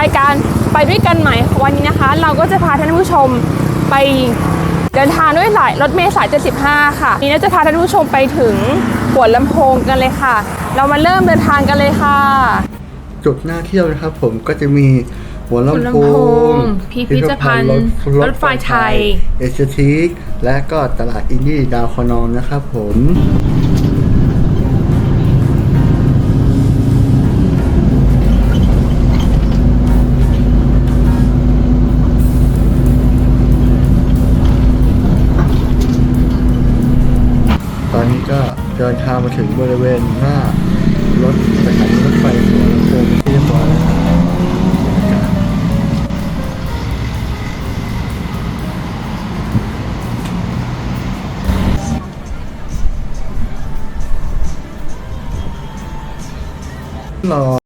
รายการไปด้วยกันใหม่วันนี้นะคะ เราก็จะพาท่านผู้ชมไปเดินทางด้วยสายรถเมล์สาย 75 ค่ะวันนี้เราจะพาท่านผู้ชมไปถึงหัวลำโพงกันเลยค่ะ เรามาเริ่มเดินทางกันเลยค่ะ จุดหน้าเที่ยวนะครับผมก็จะมีหัวหัวลำลำโพโพงงพิพิธภัณฑ์รถไฟไทย เอเชียทีกและก็ตลาดอินดี้ดาวคอนองนะครับผม ก็เดินทางมาถึงบริเวณหน้ารถสถานีรถไฟหัวลำโพงที่เรียบร้อยแล้วรอ